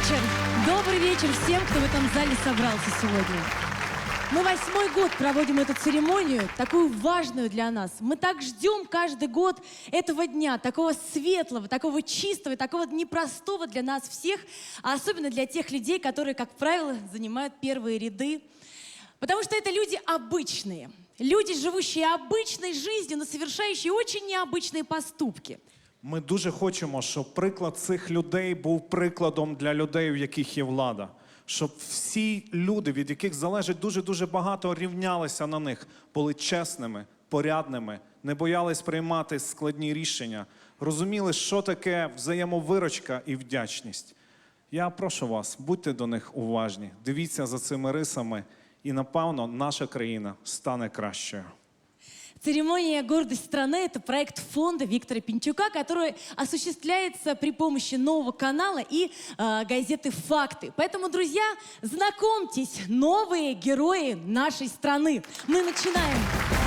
Вечер! Добрый вечер всем, кто в этом зале собрался сегодня. Мы восьмой год проводим эту церемонию, такую важную для нас. Мы так ждем каждый год этого дня, такого светлого, такого чистого, такого непростого для нас всех, а особенно для тех людей, которые, как правило, занимают первые ряды. Потому что это люди обычные, люди, живущие обычной жизнью, но совершающие очень необычные поступки. Ми дуже хочемо, щоб приклад цих людей був прикладом для людей, в яких є влада. Щоб всі люди, від яких залежить дуже дуже багато, рівнялися на них, були чесними, порядними, не боялись приймати складні рішення, розуміли, що таке взаємовирочка і вдячність. Я прошу вас, будьте до них уважні, дивіться за цими рисами, і напевно наша країна стане кращою. Церемония «Гордость страны» — это проект фонда Виктора Пинчука, который осуществляется при помощи нового канала и э, газеты «Факты». Поэтому, друзья, знакомьтесь, новые герои нашей страны. Мы начинаем.